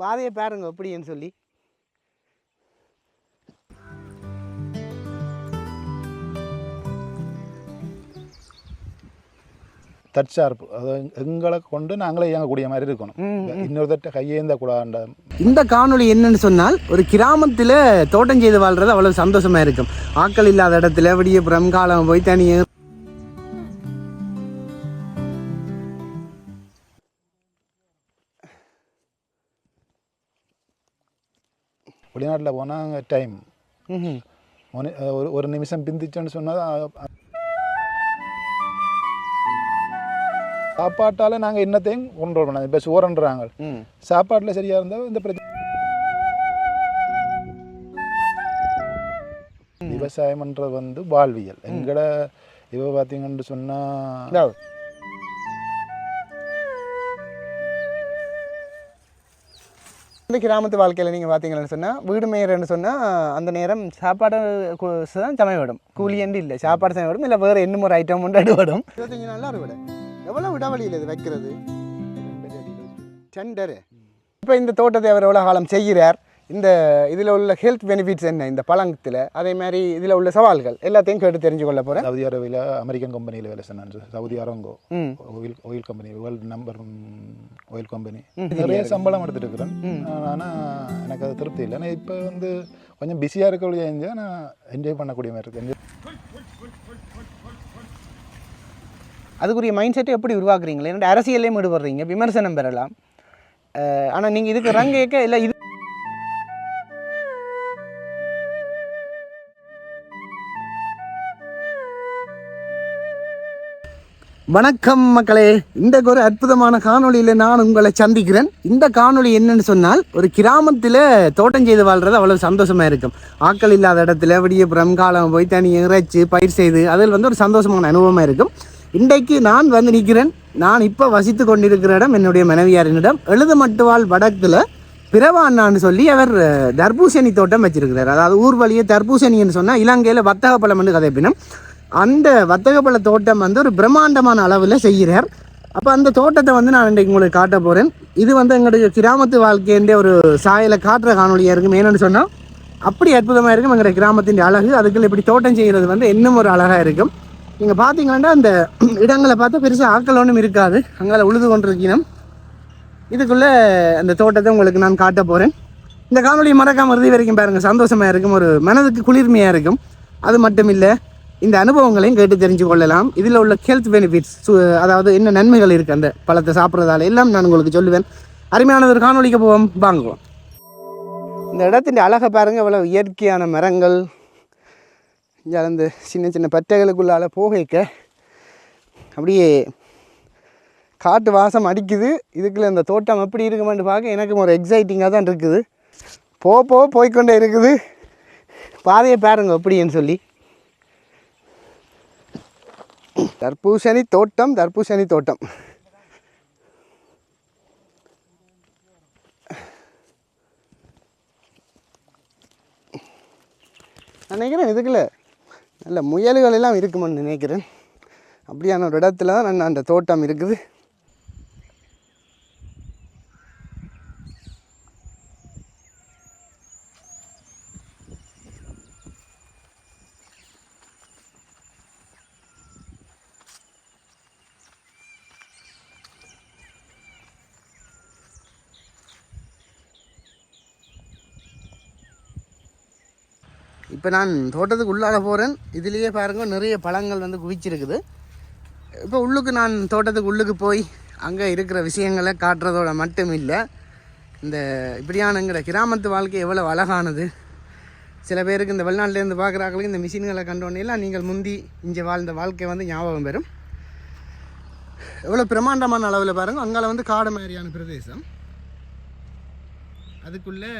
பாதையை பாருங்க எப்படின்னு சொல்லி. தற்சார்பு. அது எங்களை கொண்டு நாங்களே இயங்கக்கூடிய மாதிரி இருக்கணும். இன்னொருத்தட்ட கையேந்த கூடாண்ட இந்த காணொளி என்னன்னு சொன்னால் ஒரு கிராமத்தில் தோட்டம் செய்து வாழ்றது அவ்வளவு சந்தோஷமா இருக்கும். ஆட்கள் இல்லாத இடத்துல விடிய காலம் போய் தனியாக வெளிநாட்டில் போனால் டைம் ஒரு ஒரு நிமிஷம் பிந்திச்சோன்னு சொன்னால் சாப்பாட்டால் நாங்கள் என்னத்தையும் கண்ட்ரோல் பண்ணாங்க இப்போ சோறன்றாங்க. சாப்பாட்டில் சரியாக இருந்தால் இந்த பிரச்சனை விவசாயம்ன்றது வந்து வாழ்வியல். எங்கட இவ பார்த்தீங்கன்னு சொன்னால் இந்த கிராமத்து வாழ்க்கையில் நீங்கள் பார்த்தீங்கன்னு சொன்னால் வீடு மேயர்னு சொன்னால் அந்த நேரம் சாப்பாடு தான் சமைவிடும் கூலி என்று இல்லை. சாப்பாடு சமைவிடும் இல்லை வேறு இன்னும் ஒரு ஐட்டம் ஒன்று அடுவிடும் இருபத்தஞ்சு நாளில் அறுவடை. எவ்வளோ விடவழியில் இது வைக்கிறது? டெண்டரு இப்போ இந்த தோட்டத்தை அவர் எவ்வளோ காலம் செய்கிறார்? இந்த இதில் உள்ள ஹெல்த் பெனிஃபிட்ஸ் என்ன? இந்த பழங்கத்தில் அதே மாதிரி இதில் உள்ள சவால்கள் எல்லாத்தையும் கேட்டு தெரிஞ்சு கொள்ள போகிறேன் சவுதி அரேபியாவில் அமெரிக்கன் கம்பெனியில் வேலை செஞ்சான். Saudi Aramco oil oil company world number oil company நிறைய சம்பளம் எடுத்துட்டு இருக்கிறேன் ஆனால் எனக்கு அது திருப்தி இல்லை. ஆனால் இப்போ வந்து கொஞ்சம் பிஸியாக இருக்கக்கூடிய இருந்தால் நான் என்ஜாய் பண்ணக்கூடிய மாதிரி இருக்கு. அதுக்குரிய மைண்ட் செட்டை எப்படி உருவாக்குறீங்களே? என்னோட அரசியலையும் ஈடுபடுறீங்க விமர்சனம் பெறலாம். ஆனால் நீங்கள் இதுக்கு ரங்க ஏக்க இல்லை இது வணக்கம் மக்களே. இந்த ஒரு அற்புதமான காணொளியில் நான் உங்களை சந்திக்கிறேன். இந்த காணொளி என்னன்னு சொன்னால் ஒரு கிராமத்தில் தோட்டம் செய்து வாழ்றது அவ்வளவு சந்தோஷமாக இருக்கும். ஆட்கள் இல்லாத இடத்துல விடியப்புறம் காலம் போய் தனி இறைச்சி பயிர் செய்து அதில் வந்து ஒரு சந்தோஷமான அனுபவமாக இருக்கும். இன்றைக்கு நான் வந்து நிற்கிறேன். நான் இப்போ வசித்து கொண்டிருக்கிற இடம் என்னுடைய மனைவியாரினிடம். எழுதுமட்டுவாள் வடக்கில் பிரவாண்ணான்னு சொல்லி அவர் தர்பூசணி தோட்டம் வச்சிருக்கிறார். அதாவது ஊர் வழியே தர்பூசணின்னு சொன்னால் இலங்கையில் வத்தக பழம்னு கதைப்பினம். அந்த வத்தக பழ தோட்டம் வந்து ஒரு பிரம்மாண்டமான அளவில் செய்கிறார். அப்போ அந்த தோட்டத்தை வந்து நான் இன்றைக்கு உங்களுக்கு காட்ட போகிறேன் இது வந்து எங்களுடைய கிராமத்து வாழ்க்கைன்ற ஒரு சாயலை காட்டுற காணொலியாக இருக்கும். ஏன்னு சொன்னால் அப்படி அற்புதமாக இருக்கும் எங்களுடைய கிராமத்தின் அழகு. அதுக்குள்ள இப்படி தோட்டம் செய்கிறது வந்து இன்னும் ஒரு அழகாக இருக்கும். நீங்கள் பார்த்தீங்கன்னா அந்த இடங்களை பார்த்தா பெருசாக ஆட்கள் ஒன்றும் இருக்காது. அங்கே உழுது கொண்டிருக்கணும். இதுக்குள்ளே அந்த தோட்டத்தை உங்களுக்கு நான் காட்ட போகிறேன் இந்த காணொலி மறக்காமல் இறுதி வரைக்கும் பாருங்கள் சந்தோஷமாக இருக்கும். ஒரு மனதுக்கு குளிர்மையாக இருக்கும். அது மட்டும் இல்லை இந்த அனுபவங்களையும் கேட்டு தெரிஞ்சு கொள்ளலாம். இதில் உள்ள ஹெல்த் பெனிஃபிட்ஸ் அதாவது என்ன நன்மைகள் இருக்குது அந்த பழத்தை சாப்பிட்றதால. எல்லாம் நான் உங்களுக்கு சொல்லுவேன். அருமையான ஒரு காணொலிக்கு போவோம். வாங்குவோம். இந்த இடத்தின் அழகை பாருங்கள் இவ்வளோ இயற்கையான மரங்கள். இங்கே அந்த சின்ன சின்ன பட்டைகளுக்குள்ளால் போகைக்க அப்படியே காட்டு வாசம் அடிக்குது. இதுக்குள்ளே இந்த தோட்டம் எப்படி இருக்குமான்னு பார்க்க எனக்கும் ஒரு எக்ஸைட்டிங்காக தான் இருக்குது. போ போ போய்க்கொண்டே இருக்குது. பாதையை பாருங்க அப்படின்னு சொல்லி. தர்பூசணி தோட்டம் தர்பூசணி தோட்டம். நான் நினைக்கிறேன் இதுக்குள்ள நல்ல முயல்கள் எல்லாம் இருக்குமென்னு நினைக்கிறேன். அப்படியான ஒரு இடத்துல தான் நான் அந்த தோட்டம் இருக்குது. இப்போ நான் தோட்டத்துக்கு உள்ளார போகிறேன் இதுலேயே பாருங்க நிறைய பழங்கள் வந்து குவிச்சிருக்குது. இப்போ உள்ளுக்கு நான் தோட்டத்துக்கு உள்ளுக்கு போய் அங்கே இருக்கிற விஷயங்களை காட்டுறதோட மட்டும் இல்லை இந்த இப்படியானங்கிற கிராமத்து வாழ்க்கை எவ்வளோ அழகானது. சில பேருக்கு இந்த வெளிநாட்டிலேருந்து பார்க்குறாங்களுக்கு இந்த மிஷின்களை கண்டோன்னெல்லாம் நீங்கள் முந்தி இங்கே வாழ்ந்த வாழ்க்கை வந்து ஞாபகம் பெறும். எவ்வளோ பிரம்மாண்டமான அளவில் பாருங்க அங்கால வந்து காடு மாதிரியான பிரதேசம். அதுக்குள்ளே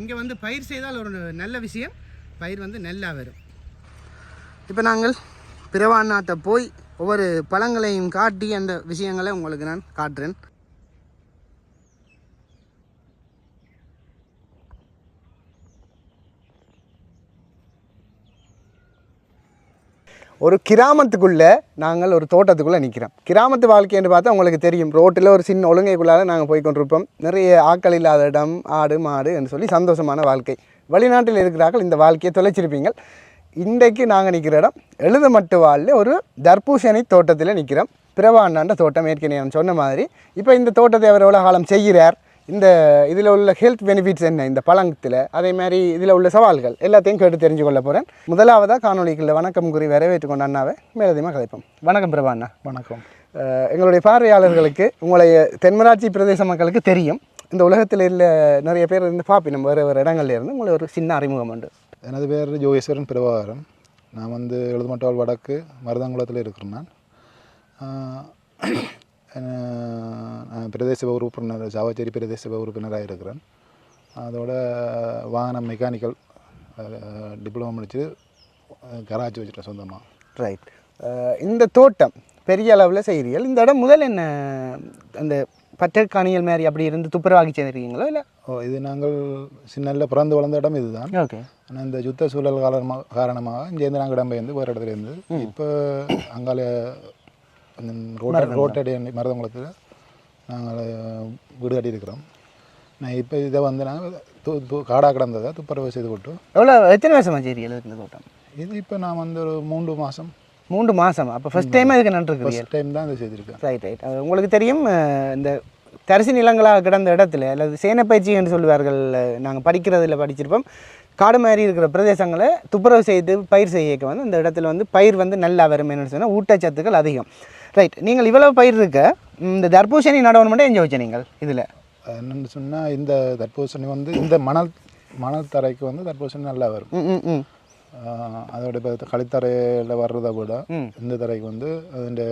இங்கே வந்து பயிர் செய்தால் ஒரு நல்ல விஷயம். பயிர் வந்து நல்லா வரும். இப்போ நாங்கள் பிரவாநாட்டை போய் ஒவ்வொரு பழங்களையும் காட்டி அந்த விஷயங்களை உங்களுக்கு நான் காட்டுறேன். ஒரு கிராமத்துக்குள்ளே நாங்கள் ஒரு தோட்டத்துக்குள்ளே நிற்கிறோம் கிராமத்து வாழ்க்கைன்னு பார்த்தா உங்களுக்கு தெரியும். ரோட்டில் ஒரு சின்ன ஒழுங்கைக்குள்ளால நாங்கள் போய் கொண்டிருப்போம் நிறைய ஆக்கள் இல்லாத இடம் ஆடு மாடு என்று சொல்லி சந்தோஷமான வாழ்க்கை. வெளிநாட்டில் இருக்கிறார்கள் இந்த வாழ்க்கையை தொலைச்சிருப்பீங்க இன்றைக்கு நாங்கள் நிற்கிற இடம் எழுதமட்டு வாழ்ல ஒரு தர்பூசணி தோட்டத்தில் நிற்கிறோம் பிரபாண்டாண்ட தோட்டம் ஏற்கனவே நான் சொன்ன மாதிரி. இப்போ இந்த தோட்டத்தை அவர் எவ்வளோ காலம் செய்கிறார்? இந்த இதில் உள்ள ஹெல்த் பெனிஃபிட்ஸ் என்ன? இந்த பழங்கத்தில் அதே மாதிரி இதில் உள்ள சவால்கள் எல்லாத்தையும் கேட்டு தெரிஞ்சு கொள்ள போகிறேன் முதலாவதாக காணொலிகளில் வணக்கம் கூறி வரவேற்று கொண்ட அண்ணாவை மேலதிகமாக கதைப்போம் வணக்கம் பிரபா அண்ணா. வணக்கம். எங்களுடைய பார்வையாளர்களுக்கு உங்களுடைய தென்மராட்சி பிரதேச மக்களுக்கு தெரியும். இந்த உலகத்தில் உள்ள நிறைய பேர் இருந்து பார்ப்பினோம் வேறு வேறு இடங்கள்ல இருந்து உங்களுக்கு ஒரு சின்ன அறிமுகம் உண்டு. எனது பேர் ஜோகேஸ்வரன் பிரபாகரன். நான் வந்து எழுதுமட்டால் வடக்கு மருதங்குளத்தில் இருக்கிறேன் நான். பிரதேச உறுப்பினர் சாவச்சேரி பிரதேச உறுப்பினராக இருக்கிறேன். அதோட வாகனம் மெக்கானிக்கல் டிப்ளமோ முடிச்சு கராச்சி வச்சுட்டேன் சொந்தமாக ரைட் இந்த தோட்டம் பெரிய அளவில் செய்கிறீர்கள் இந்த இடம் முதல் என்ன அந்த பட்டக்காணியல் மாதிரி அப்படி இருந்து துப்புரவாகி செய்திருக்கீங்களோ இல்லை? ஓ இது நாங்கள் சின்னல்ல பிறந்து வளர்ந்த இடம் இதுதான். ஓகே. ஆனால் இந்த யுத்த சூழல் காரணமாக காரணமாக இங்கேருந்து நாங்கள் இடம்பெயர்ந்து வேறு இடத்துல இருந்து இப்போ அங்கால ரோட்ட ரோட்டடி மருதங்குளத்தில் நாங்கள் வீடு கட்டி இருக்கிறோம் நான் இப்போ இதை வந்து நாங்கள் காடாக கிடந்ததை துப்புரவு செய்து போட்டு எவ்வளோ எத்தனை வருஷமா செய்கிறீர்கள் இந்த தோட்டம்? இது இப்போ நான் வந்து ஒரு மூன்று மாதம் மூன்று மாதம் அப்போ ஃபஸ்ட் டைம் இதுக்கு நன்றிருக்கிறீர்கள் ஃபஸ்ட் டைம் தான் இதை செய்திருக்கேன். ரைட் ரைட் உங்களுக்கு தெரியும் இந்த தரிசு நிலங்களாக கிடந்த இடத்துல அல்லது சேனப்பயிற்சி என்று சொல்லுவார்கள் நாங்கள் படிக்கிறதுல படிச்சிருப்போம். காடு மாதிரி இருக்கிற பிரதேசங்களை துப்புரவு செய்து பயிர் செய்யக்க வந்து இந்த இடத்துல வந்து பயிர் வந்து நல்லா வரும் என்னன்னு சொன்னால் ஊட்டச்சத்துக்கள் அதிகம். ரைட் நீங்கள் இவ்வளவு பயிர் இருக்க இந்த தர்பூசணி நடவன் மட்டும் எங்கே வச்ச நீங்கள் இதில்? என்னென்னு சொன்னால் இந்த தர்பூசணி வந்து இந்த மணல் மணல் தரைக்கு வந்து தர்பூசணி நல்லா வரும். ம் ம். அதோட இப்போ களித்தரையில் வர்றதை விட ம். இந்த தரைக்கு வந்து அதோட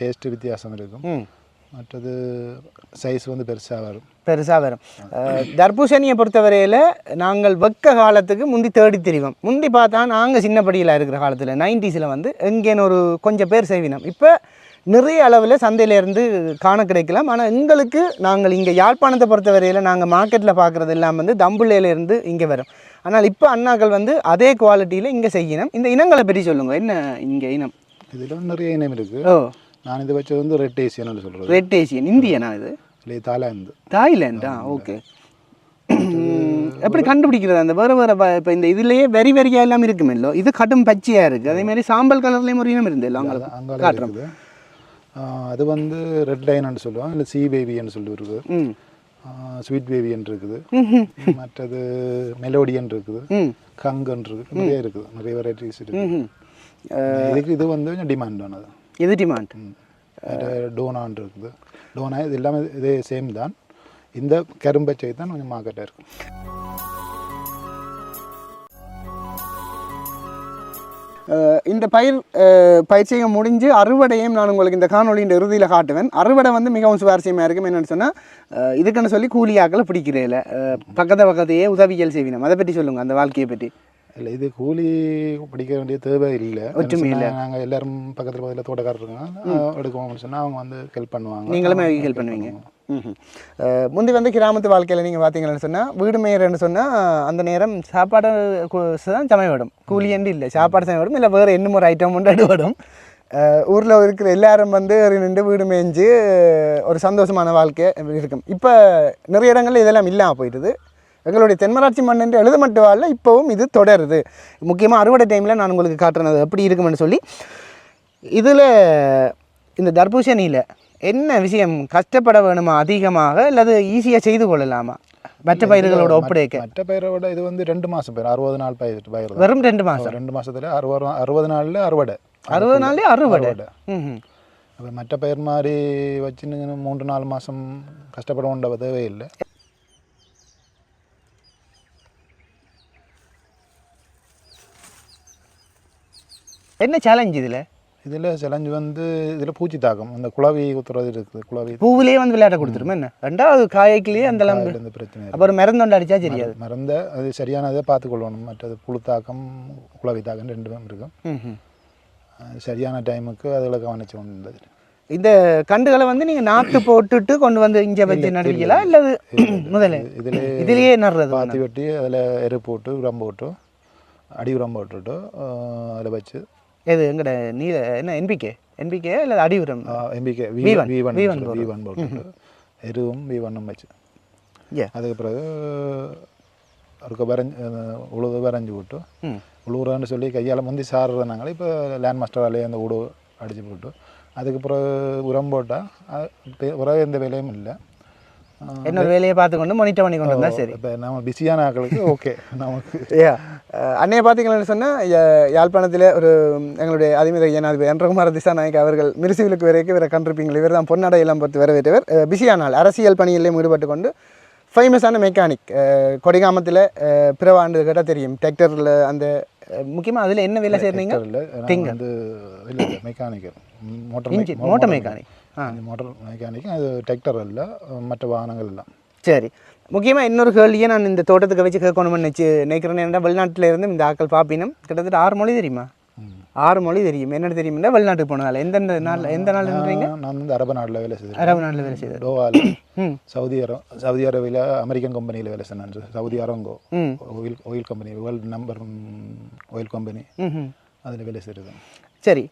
டேஸ்ட் வித்தியாசம் இருக்கும். மற்றது சைஸ் வந்து பெருசாக வரும். பெருசாக வரும். தர்பூசணியை பொறுத்தவரையில் நாங்கள் வெக்க காலத்துக்கு முந்தி தேடி தெரிவோம். முந்தி பார்த்தா நாங்கள் சின்னப்படியில் இருக்கிற காலத்தில் நைன்டிஸில் வந்து எங்கேன்னு ஒரு கொஞ்சம் பேர் செய்வினோம் இப்போ நிறைய அளவில் சந்தையிலேருந்து காண கிடைக்கலாம். ஆனால் எங்களுக்கு நாங்கள் இங்கே யாழ்ப்பாணத்தை பொறுத்தவரையில் நாங்கள் மார்க்கெட்டில் பார்க்குறது எல்லாம் வந்து தம்புள்ளையிலேருந்து இங்கே வரும். ஆனால் இப்போ அண்ணாக்கள் வந்து அதே குவாலிட்டியில் இங்கே செய்யணும். இந்த இனங்களை பற்றி சொல்லுங்கள் என்ன இங்கே இனம்? இதில் நிறைய இனம் இருக்குது ஓ. நான் இது வச்சது வந்து ரெட் ஏசியன்னு சொல்கிறது ரெட் ஏசியன் இந்தியனா இது? இல்லை தாய்லாந்து தாய்லாண்டா ஓகே எப்படி கண்டுபிடிக்கிறது அந்த வேறு வேறு இப்போ இந்த இதுலேயே வெரி வெறியாக எல்லாம் இருக்குமில்லோ? இது கடும் பச்சையாக இருக்குது அதே மாதிரி சாம்பல் கலர்லேயும் ஒரு இனம் காட்டுறோம். இருக்குது. ஆஹ் அது வந்து ரெட் லைன்னு சொல்லுவாங்க இல்லை சி பேபின்னு சொல்லி இருக்குது. ஸ்வீட் பேபின்னு இருக்குது. மற்றது மெலோடியன் இருக்குது கங்கன் இருக்குது நிறைய இருக்குது. நிறைய வெரைட்டிஸ் இருக்குது. இதுக்கு இது வந்து கொஞ்சம் டிமாண்ட் ஆனது. இது டிமாண்ட் டோனான் இருக்குது டோனா இது எல்லாமே இதே சேம் தான். இந்த கரும்பச்சை தான் கொஞ்சம் மார்க்கெட்டாக இருக்கும் இந்த பயிர் பயிற்சியை பயிற்சியம் முடிஞ்சு அறுவடையும் நான் உங்களுக்கு இந்த காணொலியின் இறுதியில் காட்டுவேன். அறுவடை வந்து மிகவும் சுவாரஸ்யமாக இருக்கும் என்னென்னு சொன்னால் இதுக்குன்னு சொல்லி கூலியாக்களை பிடிக்கிறதில்ல பக்கத்து பக்கத்தையே உதவிகள் செய்வினோம். அதை பற்றி சொல்லுங்கள் அந்த வாழ்க்கையை பற்றி இல்லை இது கூலி பிடிக்க வேண்டிய தேவை இல்லை. ஒற்றுமை இல்லை. நாங்கள் எல்லாரும் பக்கத்தில் பக்கத்தில் தோட்டக்காரர் இருக்காங்க எடுக்குவோம்னு சொன்னால் அவங்க வந்து ஹெல்ப் பண்ணுவாங்க. நீங்களுமே ஹெல்ப் பண்ணுவீங்க. முந்தி வந்து கிராமத்து வாழ்க்கையில் நீங்கள் பார்த்தீங்கன்னு சொன்னால் வீடு மேயர்னு சொன்னால் அந்த நேரம் சாப்பாடு தான் சமைவிடும் கூலி என்று இல்லை. சாப்பாடு சமைவிடும் இல்லை வேறு இன்னும் ஒரு ஐட்டம் ஒன்று அடுவிடும் ஊரில் இருக்கிற எல்லாரும் வந்து ஒரு நின்று வீடு மேய்ஞ்சு ஒரு சந்தோஷமான வாழ்க்கை இருக்கும். இப்போ நிறைய இடங்கள்ல இதெல்லாம் இல்லாமல் போயிடுது. எங்களுடைய தென்மராட்சி மண் என்று எழுத மட்டும் வாழ இப்போவும் இது தொடருது. முக்கியமாக அறுவடை டைமில் நான் உங்களுக்கு காட்டுறது எப்படி இருக்குமென்னு சொல்லி இதில் இந்த தர்பூசணியில் என்ன விஷயம் கஷ்டப்பட வேணுமா அதிகமாக அல்லது ஈஸியாக செய்து கொள்ளலாமா? மற்ற பயிர்களோட ஒப்படைக்க. மற்ற பயிரை விட இது வந்து ரெண்டு மாதம் பயிர் அறுபது நாள் பயிர் பயிர். வெறும் ரெண்டு மாதம் ரெண்டு மாசத்துல அறுபது அறுபது நாளில் அறுவடை. அறுபது நாள்லேயே அறுவடை. அப்போ மற்ற பயிர் மாதிரி வச்சுன்னு மூன்று நாலு மாதம் கஷ்டப்பட வேண்டிய தேவையில்லை. என்ன சேலஞ்ச் இதில்? இதில் சேலஞ்சு வந்து இதில் பூச்சி தாக்கம். இந்த குளவி குத்துறது இருக்குது குளவி பூவிலே வந்து விளையாட கொடுத்துருமா என்ன? ரெண்டாவது காய்க்கிலேயே அந்த இந்த பிரச்சனை. அப்புறம் மருந்து அடிச்சா தெரியாது மறந்த அது சரியானதை பார்த்துக்கொள்ளணும். மற்றது புழு தாக்கம் குளவி தாக்கம் ரெண்டுமே இருக்கும். சரியான டைமுக்கு அதில் கவனிச்சு கொண்டு இந்த கண்டுகளை வந்து நீங்கள் நாற்று போட்டுட்டு கொண்டு வந்து இங்கே வச்சு நடுவீங்களா? இல்லது முதல்ல இதில் இதுலேயே நடுறது பாத்தி வெட்டி அதில் எரு போட்டு உரம் போட்டு அடி உரம் போட்டுட்டு அதில் வச்சு எது எங்கட நீல என்ன என்பிகே என்பிகே இல்லை அடிவுரம் MPK V V1, V one V1 V one போட்டு எருவும் வி ஒன்னும் வச்சு. அதுக்கு பிறகு அவருக்கு வரைஞ்சி உழுது வரைஞ்சி விட்டு உழுவுறான்னு சொல்லி கையால் முந்தி சாறுறதுனாங்களே இப்போ லேண்ட் மாஸ்டராலே அந்த உடு அடிச்சு போட்டு. அதுக்கு பிறகு உரம் போட்டால் பிறகு எந்த வேலையும் இல்லை. என்னோட வேலையை பார்த்துக்கொண்டு மானிட்டர் பண்ணி கொண்டு வந்தால் சரி. இப்போ நம்ம பிஸியான ஆட்களுக்கு ஓகே நமக்கு ஏ அன்னைய பார்த்தீங்கன்னு சொன்னால் யாழ்ப்பாணத்தில் ஒரு எங்களுடைய அதிமித ஜனாதிபதி என்றகுமார திசாநாயக் அவர்கள் மிருசிவிலுக்கு வரைக்கும் இவரை கண்டிருப்பீங்கள் இவர் தான் பொன்னாடை எல்லாம் பொறுத்து வரவேற்றவர். அஹ், பிஸியானால் அரசியல் பணியிலையும் ஈடுபட்டு கொண்டு ஃபேமஸான மெக்கானிக் கொடிகாமத்தில் பிறவ ஆண்டு கேட்டால் தெரியும். டிராக்டரில் அந்த முக்கியமாக அதில் என்ன வேலை செய்கிறீங்க வந்து இல்லை mechanical motor motor mechanic motor mechanic அது டிராக்டர் இல்லை மற்ற வாகனங்கள் எல்லாம். சரி. முக்கியமாக இன்னொரு கேள்வியை நான் இந்த தோட்டத்துக்கு வச்சு கேட்கணும்னு நினச்சி நினைக்கிறேன். ஏன்னா வெளிநாட்டில் இருந்து இந்த ஆக்கள் பாப்பினம் கிட்டத்தட்ட ஆறு மொழி தெரியுமா? ஆறு மொழி தெரியும். என்னென்னு தெரியும்னா வெளிநாட்டுக்கு போனதால எந்தெந்த நாள் எந்த நாள் இருந்தீங்க நான் வந்து அரபு நாட்டில் வேலை செய்தேன் அரபு நாட்டில் வேலை செய்தது. டோவாவில் ம். சவுதி அரோ சவுதி அரேபியில் அமெரிக்கன் கம்பெனியில் வேலை செஞ்சேன் Saudi Aramco oil oil company world number oil company அதில் வேலை செய்கிறது சரி.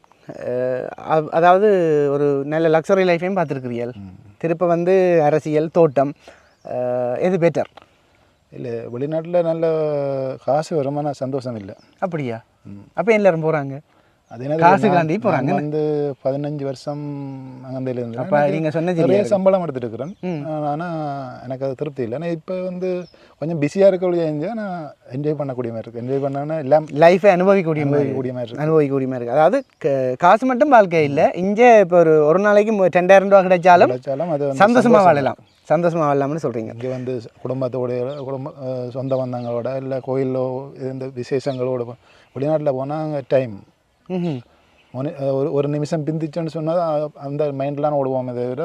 அதாவது ஒரு நல்ல லக்ஸரி லைஃபையும் பார்த்துருக்கிறீர்கள். திருப்ப வந்து அரசியல் தோட்டம் எது பெட்டர் இல்லை வெளிநாட்டில் நல்ல காசு வருமான சந்தோஷம் இல்லை. அப்படியா? அப்போ எல்லாரும் போகிறாங்க காசுக்காண்டி. நான் வந்து பதினஞ்சு வருஷம் அங்கே அப்போ இருந்தேன் நீங்கள் சொன்ன நிறைய சம்பளம் எடுத்துட்டு இருக்கிறேன் ஆனால் எனக்கு அது திருப்தி இல்லை. ஆனால் இப்போ வந்து கொஞ்சம் பிஸியாக இருக்கக்கூடிய செஞ்சால் நான் என்ஜாய் பண்ணக்கூடிய மாதிரி இருக்கு. என்ஜாய் பண்ணான்னா எல்லாம் லைஃபை அனுபவிக்கக்கூடிய மாதிரி கூடிய மாதிரி இருக்கு. அனுபவிக்கக்கூடிய மாதிரி இருக்குது அதாவது காசு மட்டும் வாழ்க்கை இல்லை. இங்கே இப்போ ஒரு ஒரு நாளைக்கு ரெண்டாயிரம் ரூபா கிடைச்சாலும் கிடைச்சாலும் அது சந்தோஷமாக வாழலாம். சந்தோஷமாக வாழலாம்னு சொல்கிறீங்க இங்கே வந்து குடும்பத்தோட குடும்ப சொந்த பந்தங்களோட இல்லை கோயிலோ இந்த விசேஷங்களோட வெளிநாட்டில் போனால் அங்கே டைம் ஒரு ஒரு நிமிஷம் பிந்திச்சுன்னு சொன்னால் அந்த மைண்ட்லாம் ஓடுவோமே தவிர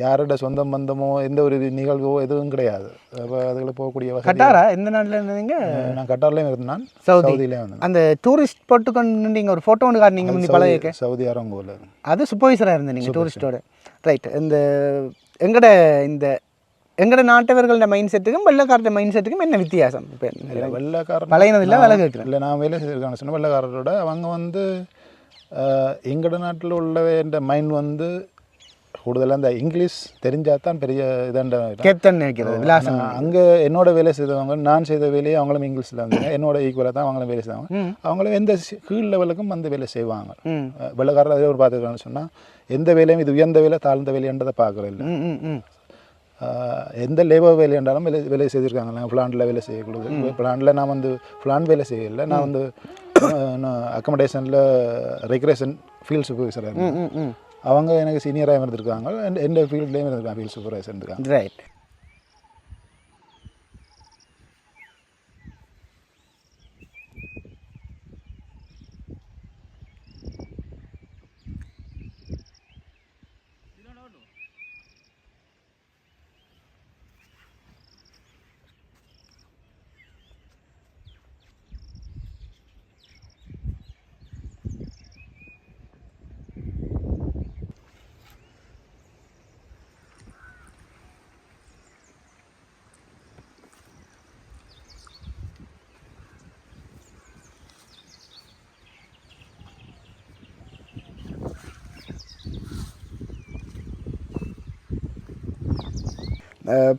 யாரோட சொந்த பந்தமோ எந்த ஒரு நிகழ்வோ எதுவும் கிடையாது. அப்போ அதில் போகக்கூடிய கட்டாரா? எந்த நாட்டில் இருந்தீங்க நான் கட்டார்லேயும் இருந்தேன் சவுதி. சவுதியிலே வந்தேன் அந்த டூரிஸ்ட் போட்டுக்கொண்டு நீங்கள் ஒரு ஃபோட்டோ ஒன்று காட்டினீங்க முந்தி பழைய சவுதி அரங்கோவில் அது சூப்பர்வைசராக இருந்தேன் நீங்கள் டூரிஸ்டோட ரைட் இந்த எங்கட இந்த எங்கட நாட்டவர்களோட மைண்ட் செட்டுக்கும் வெள்ளக்காரட்ட மைண்ட் செட்டுக்கும் என்ன வித்தியாசம் இப்போ வெள்ளைக்காரன் பழையனதில்ல வேலை கேட்குறேன். இல்லை நான் வேலை செய்திருக்காங்க சொன்ன வெள்ளைக்காரரோட அவங்க வந்து அஹ், எங்கட நாட்டில் உள்ளவன்ற மைண்ட் வந்து கூடுதலாக இந்த இங்கிலீஷ் தெரிஞ்சால் தான் பெரிய இதாண்ட கேப்டன் நினைக்கிறது விலாசம் அங்கே என்னோட வேலை செய்தவங்க நான் செய்த வேலையை அவங்களும் இங்கிலீஷில் இருந்தாங்க என்னோட ஈக்குவலாக தான் அவங்களும் வேலை செய்வாங்க. அவங்களும் எந்த கீழ் லெவலுக்கும் வந்து வேலை செய்வாங்க. வெள்ளைக்காரர் அதே ஒரு பார்த்துக்கலாம்னு சொன்னால் எந்த வேலையும் இது உயர்ந்த வேலை தாழ்ந்த வேலைன்றதை பார்க்குறது இல்லை. எந்த லேபர் வேலை என்றாலும் வேலை வேலை செய்திருக்காங்க. நாங்கள் பிளான்ட்டில் வேலை செய்யக்கூடாது. பிளான்ட்டில் நான் வந்து பிளான் வேலை செய்யலை. நான் வந்து அக்கமடேஷனில் ரெக்ரேஷன் ஃபீல்ட் சூப்பர்வைசராக இருந்தேன். அவங்க எனக்கு சீனியராக இருந்திருக்காங்க. எந்த ஃபீல்ட்லேயும் இருந்திருக்காங்க ஃபீல்ட் சூப்பர்வைசர் இருந்திருக்காங்க. ரைட்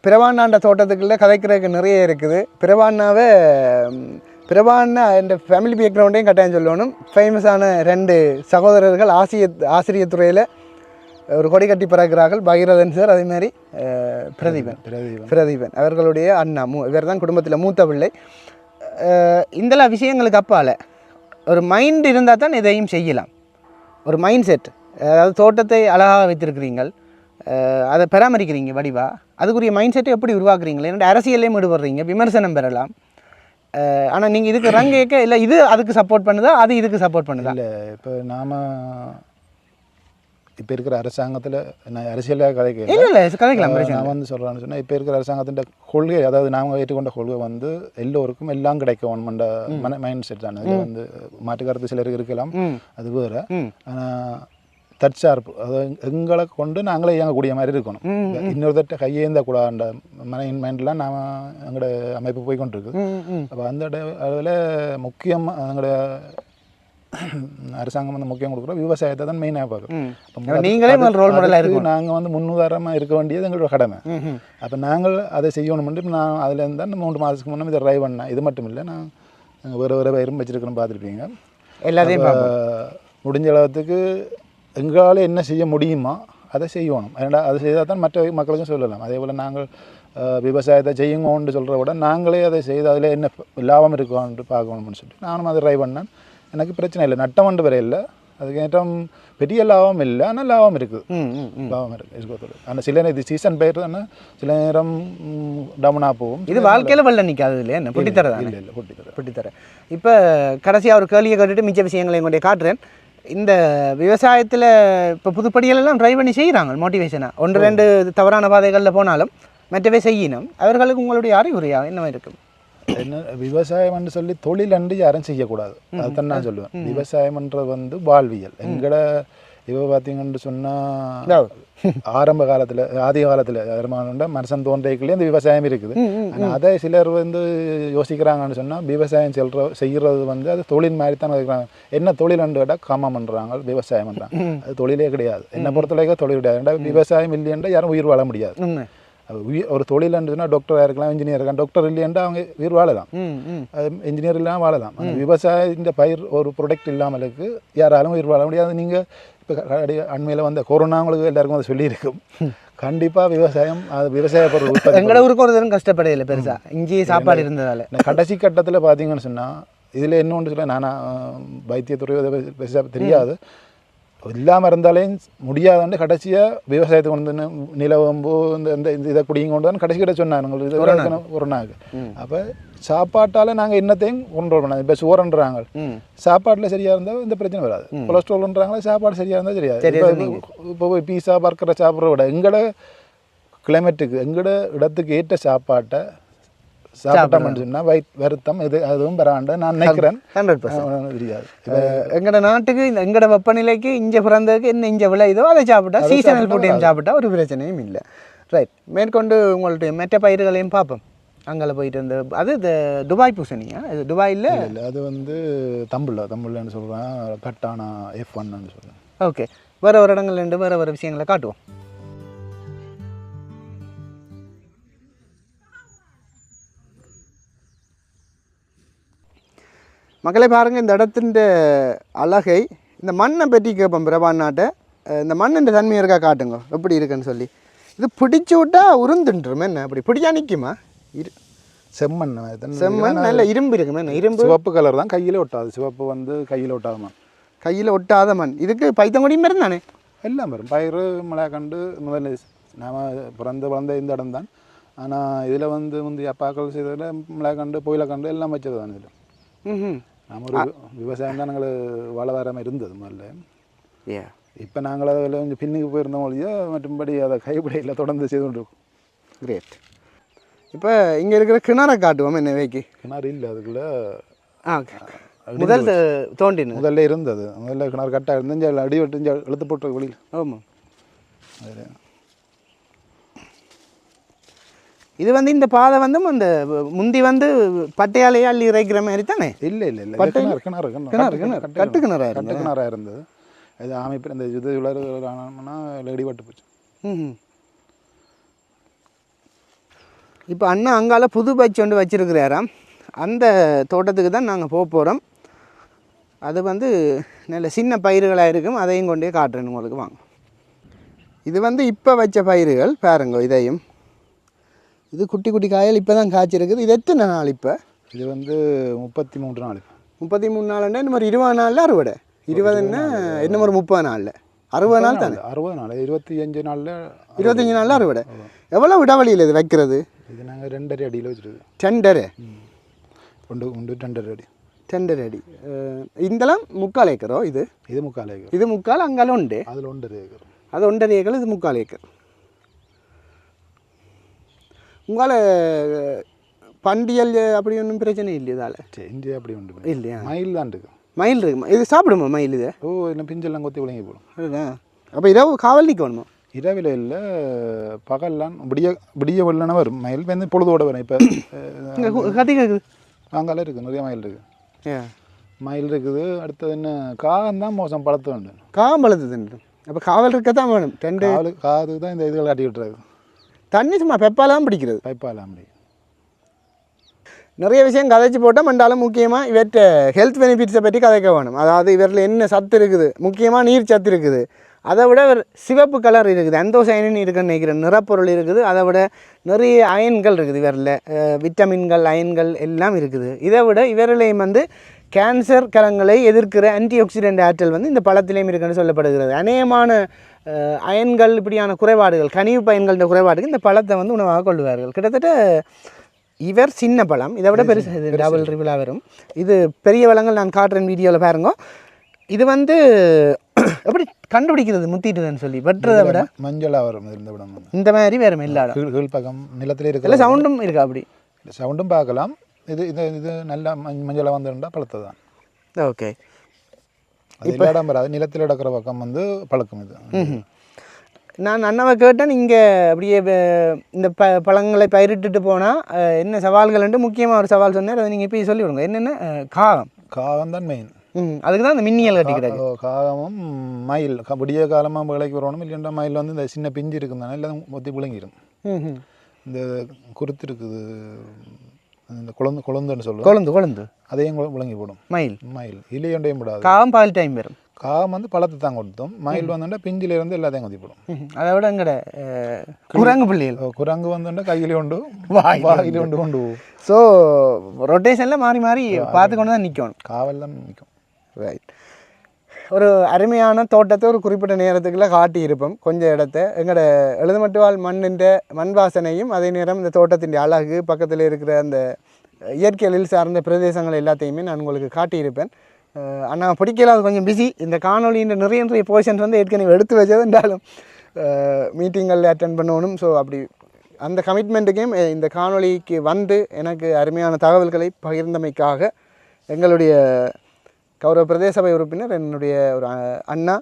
பிரவாண்ணாண்ட தோட்டத்துக்குள்ள கதைக்கிறதுக்கு நிறைய இருக்குது. பிரவாண்ணாவை ம், பிரவாண்ணா என்ற ஃபேமிலி பேக்ரவுண்டையும் கட்டாயம் சொல்லணும். ஃபேமஸான ரெண்டு சகோதரர்கள் ஆசிய ஆசிரியர் துறையில் ஒரு கொடி கட்டி பிறக்கிறார்கள். பகீரதன் சார் அதே மாதிரி அஹ், பிரதீபன். பிரதீபன் பிரதீபன். அவர்களுடைய அண்ணா மூ இவர் தான் குடும்பத்தில் மூத்த பிள்ளை. அஹ், இந்தெல்லாம் விஷயங்களுக்கு அப்பால் ஒரு மைண்ட் இருந்தால் தான் எதையும் செய்யலாம். ஒரு மைண்ட் செட் அதாவது தோட்டத்தை அழகாக வைத்திருக்கிறீங்கள் அதை பராமரிக்கிறீங்க வடிவா? அதுக்குரிய மைண்ட் செட்டை எப்படி உருவாக்குறீங்களே? என்னோட அரசியலையும் ஈடுபடுறீங்க விமர்சனம் பெறலாம். ஆனால் நீங்கள் இதுக்கு ரங் கேட்க இல்லை இது அதுக்கு சப்போர்ட் பண்ணுதா அது இதுக்கு சப்போர்ட் பண்ணுதா? இல்லை இப்போ நாம இப்போ இருக்கிற அரசாங்கத்தில் நான் அரசியலாக கதைக்க இல்லை இல்லை கதைக்கலாம் நான் வந்து சொல்கிறேன்னு சொன்னால் இப்போ இருக்கிற அரசாங்கத்தின் கொள்கை அதாவது நாங்கள் ஏற்றுக்கொண்ட கொள்கை வந்து எல்லோருக்கும் எல்லாம் கிடைக்கும் மன மைண்ட் செட் தான் இதில் வந்து மாற்றுக்கருத்து சிலருக்கு இருக்கலாம். அது வேறு. ஆனால் தற்சார்பு. அதாவது எங்களை கொண்டு நாங்களே இயங்கக்கூடிய மாதிரி இருக்கணும். இன்னொருத்தட்ட கையேந்த கூடாண்ட மைண்ட் மைண்ட்லாம் நாம் எங்களோட அமைப்பு போய் கொண்டிருக்கு அப்போ அந்த அளவில் முக்கியமாக எங்களோட அரசாங்கம் வந்து முக்கியம் கொடுக்குறோம் விவசாயத்தை தான் மெயினாக பார்க்குறோம் ம். அப்ப அப்ப நீங்களே model ஆ இருக்கணும். நாங்கள் வந்து முன்னுதாரணமாக இருக்க வேண்டியது எங்களோட கடமை. அப்போ நாங்கள் அதை செய்யணும்னு நான் அதில் இருந்தால் இந்த மூன்று மாதத்துக்கு முன்னே இதை ட்ரைவ் பண்ணேன். இது மட்டும் இல்லை நான் வேறு வேறு பயிரும் வச்சிருக்கிறோம் பார்த்துருப்பீங்க. எல்லாத்தையும் முடிஞ்ச அளவுக்கு எங்களால் என்ன செய்ய முடியுமோ அதை செய்யணும் ஏன்னா அதை செய்தால் தான் மற்ற மக்களுக்கும் சொல்லலாம். அதே போல் நாங்கள் விவசாயத்தை செய்யுங்கன்னு சொல்கிற விட நாங்களே அதை செய்து அதில் என்ன லாபம் இருக்கும்னு பார்க்கணும்னு சொல்லிட்டு நானும் அதை ட்ரை பண்ணேன். எனக்கு பிரச்சனை இல்லை. நட்டம் வரை இல்லை. அதுக்கு நேரம் பெரிய லாபம் இல்லை. ஆனால் லாபம் இருக்குது. லாபம் இருக்குது. ஆனால் சில நேரம் இது சீசன் பயிர் தானே. சில நேரம் டவுனாக போகும். இது வாழ்க்கையில வெள்ள நிற்காது இல்லையா? என்ன? பொட்டி தரதான் இல்லை இல்லை தர பொட்டி தரேன் இப்போ கடைசியாக ஒரு கேள்வியை கேட்டுட்டு மிச்ச விஷயங்களையும் கொண்டே காட்டுறேன். இந்த விவசாயத்தில் இப்போ புதுப்படிகளெல்லாம் ட்ரை பண்ணி செய்கிறாங்க மோட்டிவேஷனாக ஒன்று ரெண்டு தவறான பாதைகளில் போனாலும் மற்றவே செய்யணும் அவர்களுக்கு உங்களுடைய அறிவுரையா? என்னவா இருக்கும்? என்ன விவசாயம்னு சொல்லி தொழில் அண்டு யாரும் செய்யக்கூடாது. அதுதான் நான் சொல்லுவேன். விவசாயம்ன்றது வந்து வாழ்வியல். எங்கட இவ பார்த்தீங்கன்னு சொன்னால் ஆரம்ப காலத்தில் ஆதி காலத்தில் வருமானம்னா மனுஷன் தோன்றைக்குள்ளே இந்த விவசாயம் இருக்குது ஆனால் அதை சிலர் வந்து யோசிக்கிறாங்கன்னு சொன்னால் விவசாயம் செல்ற செய்கிறது வந்து அது தொழில் மாதிரி தான் இருக்கிறாங்க என்ன தொழில் கேட்டால் காமம் பண்ணுறாங்க விவசாயம் பண்ணுறாங்க அது தொழிலே கிடையாது என்னை பொறுத்தவரைக்கும் தொழில் கிடையாது ஏன்டா விவசாயம் இல்லையென்றா யாரும் உயிர் வாழ முடியாது உண்மை அது உயி- ஒரு தொழில்ன்றதுனா டாக்டராக இருக்கலாம் இன்ஜினியர் இருக்கலாம் டாக்டர் இல்லையென்றா அவங்க உயிர் வாழலாம் இன்ஜினியர் இல்லாமல் வாழலாம் அந்த விவசாய இந்த பயிர் ஒரு ப்ரொடக்ட் இல்லாமலுக்கு யாராலும் உயிர் வாழ முடியாது நீங்கள் இப்போ அண்மையில் வந்த கொரோனா உங்களுக்கு எல்லாருக்கும் அதை சொல்லியிருக்கும். கண்டிப்பாக விவசாயம் அது விவசாய பொருள் உற்பத்தி எங்களோட ஊருக்கு ஒரு தரம் கஷ்டப்படையில பெருசா. இங்கேயே சாப்பாடு இருந்ததால. கடைசி கட்டத்தில் பார்த்தீங்கன்னு சொன்னால் இதில் என்ன ஒன்று சொல்ல நானா வைத்தியத்துறையோ அதை பத்தி பெருசா தெரியாது. இல்லாமல் இருந்தாலே முடியாதுன்னு கடைசியாக விவசாயத்தை கொண்டு வந்து நிலவம்பு இந்த இந்த இதை குடிங்க கொண்டு வந்து கடைசி கிட்ட சொன்னாங்க இது கொரோனாக்கு. அப்போ சாப்பாட்டால் நாங்கள் என்னத்தையும் கண்ட்ரோல் பண்ணாங்க இப்போ சுவரன்றாங்க ம். சாப்பாட்டில் சரியாக இருந்தால் இந்த பிரச்சனை வராது. கொலஸ்ட்ரால்ன்றாங்களா சாப்பாடு சரியாக இருந்தால் சரியாது சரியா இப்போ பீஸா பர்கரை சாப்பிட்றத விட எங்களோட கிளைமேட்டுக்கு எங்களோட இடத்துக்கு ஏற்ற சாப்பாட்டை சாப்பிட்டோம்னு சொன்னால் வயிற் வருத்தம் இது அதுவும் பரவாண்ட நான் நினைக்கிறேன். ஹண்ட்ரட் பர்சன்ட் தெரியாது எங்கட நாட்டுக்கு எங்கட வெப்பநிலைக்கு இங்கே பிறந்ததுக்கு என்ன இங்கே விளையுதோ அதை சாப்பிட்டா சீசனல் ஃபுட்டையும் சாப்பிட்டா ஒரு பிரச்சனையும் இல்லை. ரைட் மேற்கொண்டு உங்களுடைய மெட்ட பயிர்களையும் பார்ப்போம். அங்கே போயிட்டு இருந்த அது இந்த துபாய் பூசணியா? இது துபாயில் இல்லை அது வந்து தமிழில் தமிழ்லன்னு சொல்கிறேன் கட்டானா எஃப் ஒன்னு சொல்கிறேன் ஓகே வேறு ஒரு இடங்கள்ல இருந்து வேறு வேறு விஷயங்களை காட்டுவோம். மக்களே பாருங்கள் இந்த இடத்தின் அழகை இந்த மண்ணை பற்றி கேட்போம் பிரபான் நாட்டை இந்த மண்ணின் தன்மை இருக்கா காட்டுங்க எப்படி இருக்குன்னு சொல்லி. இது பிடிச்சு விட்டா உருந்துன்றும் என்ன அப்படி? பிடிச்சா நிற்குமா இரு. செம்மண் செம்மண் நல்ல இரும்பு இருக்குமே என்ன? இரும்பு? சிவப்பு கலர் தான். கையில் ஒட்டாது. சிவப்பு வந்து கையில் ஒட்டாதுமா கையில் ஒட்டாத மண். இதுக்கு பைத்தங்கொடியும் மரம் தானே? எல்லாம் வரும். பயிர் மிளகாண்டு முதல்ல நாம பிறந்து வளர்ந்த இந்த இடம் தான். ஆனால் இதில் வந்து முந்தைய அப்பாக்கள் செய்ததில் மிளகாண்டு புயலக்கண்டு எல்லாம் வச்சது தான் இதில். ம் நம்ம ஒரு விவசாயம் தான் நாங்கள் வாழ்வாதாரமாக இருந்தது முதல்ல. ஏ இப்போ நாங்கள் அதில் கொஞ்சம் பின்னுக்கு போயிருந்தோம் ஒழிய மற்றும்படி அதை கைப்பிடியில் தொடர்ந்து செய்து கொண்டு இருக்கோம் கிரேட் இப்போ இங்கே இருக்கிற கிணறை காட்டுவோம் என்ன வைக்கு? கிணறு இல்லை அதுக்குள்ளே ஆ முதல் தோண்டினு முதல்ல இருந்தது. முதல்ல கிணறு கட்டாக இருந்து இங்கே அடி விட்டு இங்கே இழுத்து போட்டு வெளியில். ஆமாம் அதில் இது வந்து இந்த பாதை வந்து அந்த முந்தி வந்து பட்டையாலேயே அள்ளி இறைக்கிற மாதிரி தானே? இல்லை இல்லை இல்லை. பட்டை கிணறு கிணறு கிணறு. கிணறு, கட்டு கிணறு. கட்டு கட்டு கிணறா கட்டு கிணறாக இருந்தது. இது அமைப்பு இந்த இது உலர்னா இடிபட்டு போச்சு. ம் இப்போ அண்ணா அங்கால புது பச்சு ஒன்று வச்சிருக்கிறாராம். அந்த தோட்டத்துக்கு தான் நாங்கள் போக போகிறோம் அது வந்து நல்ல சின்ன பயிர்களாக இருக்கும். அதையும் கொண்டே காட்டுறேன் உங்களுக்கு. வாங்க. இது வந்து இப்போ வச்ச பயிர்கள். பாருங்க இதையும். இது குட்டி குட்டி காயல் இப்போ தான் காய்ச்சிருக்குது. இது எத்தனை நாள் இப்போ? இது வந்து முப்பத்தி மூன்று நாள் முப்பத்தி மூணு நாள்னா இந்த மாதிரி இருபது நாளில் அறுவடை. இருபதுன்னா என்ன? ஒரு முப்பது நாளில். அறுபது நாள் தானே? அறுபது நாள். இருபத்தி அஞ்சு நாளில் இருபத்தஞ்சி நாளில் அறுவடை. எவ்வளோ இடைவெளியில் இது வைக்கிறது? இது நாங்கள் ரெண்டரை அடியில் வச்சுருக்கோம். டெண்டரு. உண்டு உண்டு ரெண்டரை அடி. டெண்டர் அடி. அஹ் இந்தலாம் முக்கால் ஏக்கரோ இது? இது முக்கால் ஏக்கர். இது முக்கால் அங்கால உண்டு. அதில் ஒன்றரை ஏக்கர். அது ஒன்றரை ஏக்கர் இது முக்கால் ஏக்கர். உங்களால் பண்டியல் அப்படி ஒன்றும் பிரச்சனை இல்லை இதால்? இந்தியா அப்படி உண்டு இல்லையா? மயில் தான் இருக்கு. மயில் இருக்கு. இது சாப்பிடுமா மயில் இது? ஓ இல்லை பிஞ்செல்லாம் கொத்தி விளங்கி போடும். அதுதான். அப்போ இரவு காவல் நிற்கணுமா இரவில் இல்லை பகல்லாம் விடிய விடிய வெள்ளன வரும். மயில் வந்து பொழுதோட வரும். இப்போ கத்தி கேட்குது அங்கால இருக்குது நிறைய மயில் இருக்குது மயில் இருக்குது அடுத்தது என்ன காகம் தான் மோசம் பழத்து உண்டு காம்பளத்து தின்று அப்போ காவல் இருக்க தான் வேணும். ரெண்டு காலு காதுக்கு தான் இந்த இதுகள் காட்டி விட்டுறது தண்ணி சும்மா பெப்பாலாம் பிடிக்கிறது. பைப்பால் அப்படி நிறைய விஷயம் கதைச்சு போட்டால் மண்டாலும் முக்கியமாக இவற்ற ஹெல்த் பெனிஃபிட்ஸை பற்றி கதைக்க வேணும். அதாவது இவரில் என்ன சத்து இருக்குது? முக்கியமாக நீர் சத்து இருக்குது. அதை விட சிவப்பு கலர் இருக்குது. அந்தோசைனின் இருக்குன்னு நினைக்கிறேன் நிறப்பொருள் இருக்குது. அதை விட நிறைய அயன்கள் இருக்குது. இவரில் விட்டமின்கள் அயன்கள் எல்லாம் இருக்குது. இதை விட இவரிலையும் வந்து கேன்சர் கலங்களை எதிர்க்கிற ஆன்டி ஆக்சிடென்ட் ஆற்றல் வந்து இந்த பழத்திலையும் இருக்குன்னு சொல்லப்படுகிறது. அநேகமான அயன்கள் இப்படியான குறைபாடுகள் கனிவு பயன்கள குறைபாடுகள் இந்த பழத்தை வந்து உணவாக கொள்வார்கள். கிட்டத்தட்ட இவர் சின்ன பழம். இதை விட பெருசு. இது டபுள் ட்ரிபிளாக வரும். இது பெரிய பழங்கள் நான் காட்டுறேன் வீடியோவில் பாருங்க. இது வந்து எப்படி கண்டுபிடிக்கிறது முத்திட்டுதுன்னு சொல்லி. வெட்டுறதை விட மஞ்சளாக வரும் இந்த இந்த மாதிரி வேறு இல்லாட கீழ் கீழ் பக்கம் நிலத்தில் இல்லை இருக்கிற சவுண்டும் இருக்கா அப்படி? சவுண்டும் பார்க்கலாம். இது இது இது நல்லா மஞ் மஞ்சளாக வந்துருந்தா பழத்தை தான் ஓகே. அது எல்லா இடம் வராது நிலத்தில் கிடக்கிற பக்கம் வந்து பழக்கம் இது. நான் அண்ணாவை கேட்டேன் இங்கே அப்படியே இந்த ப பழங்களை பயிரிட்டுட்டு போனால் என்ன சவால்கள்ன்ட்டு முக்கியமாக ஒரு சவால் சொன்னார் அதை நீங்கள் இப்போ சொல்லி விடுங்க என்னென்ன காகம். காகம் தான் மெயின் அதுக்கு தான் இந்த மின்னியல் கட்டிக்கிறாங்க காகமும் மயில். விடிய காலமாக விலைக்கு வரணும் இல்லைன்னா மயில் வந்து இந்த சின்ன பிஞ்சு இருக்குதானே எல்லாம் ஒத்தி விழுங்கிடும் இந்த குருத்து இருக்குது. இந்த குழந்து குழந்துன்னு சொல்லுவோம் கொழுந்து கொழுந்து. அதையும் விளங்கி போடும். மயில். மயில். இலையொண்டையும் விடாது காகம் பால் டைம் வரும். காகம் வந்து பழத்தை தான் கொடுத்தோம் மயில் வந்துட்டா பிஞ்சில இருந்து எல்லாத்தையும் கொத்தி போடும் அதை விட எங்கட குரங்கு பிள்ளைகள். குரங்கு வந்துட்டா கையில உண்டு. வாயில உண்டு. கொண்டு ஸோ ரொட்டேஷனில் மாறி மாறி பார்த்து கொண்டு தான் நிற்கணும் காவல் தான் நிற்கும் ரைட் ஒரு அருமையான தோட்டத்தை ஒரு குறிப்பிட்ட நேரத்துக்குள்ளே காட்டியிருப்போம். கொஞ்சம் இடத்த. எங்களோட எழுதுமட்டுவால் மண்ணின்ற மண் வாசனையும் அதே நேரம் இந்த தோட்டத்தின் அழகு பக்கத்தில் இருக்கிற அந்த இயற்கையில் சார்ந்த பிரதேசங்கள் எல்லாத்தையுமே நான் உங்களுக்கு காட்டியிருப்பேன். ஆனால் பிடிக்கல அது கொஞ்சம் பிஸி இந்த காணொலின்ற நிறைய நிறைய போர்ஷன்ஸ் வந்து ஏற்கனவே எடுத்து வச்சது என்றாலும் மீட்டிங்களில் அட்டன் பண்ணணும். ஸோ அப்படி அந்த கமிட்மெண்ட்டுக்கும் இந்த காணொளிக்கு வந்து எனக்கு அருமையான தகவல்களை பகிர்ந்தமைக்காக எங்களுடைய கௌரவ பிரதேச சபை உறுப்பினர் என்னுடைய ஒரு அண்ணா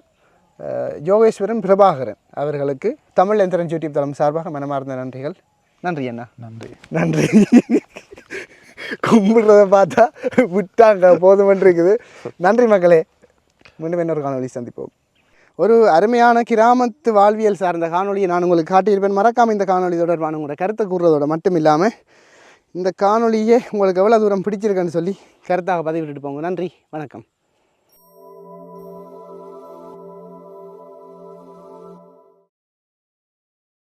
யோகேஸ்வரன் பிரபாகரன் அவர்களுக்கு தமிழ் எந்திரன் யூடியூப் தளம் சார்பாக மனமார்ந்த நன்றிகள். நன்றி அண்ணா. நன்றி. நன்றி. கும்பிடுறத பார்த்தா விட்டாங்க போதுமன்று இருக்குது நன்றி மக்களே. மீண்டும் இன்னொரு காணொளி சந்திப்போம். ஒரு அருமையான கிராமத்து வாழ்வியல் சார்ந்த காணொளியை நான் உங்களுக்கு காட்டியிருப்பேன். மறக்காமல் இந்த காணொளி தொடர்பான உங்களோட கருத்தை கூறுறதோட மட்டும் இல்லாமல் இந்த காணொலியே உங்களுக்கு எவ்வளோ தூரம் பிடிச்சிருக்குன்னு சொல்லி கருத்தாக பதிவிட்டுட்டு போங்க. நன்றி. வணக்கம்.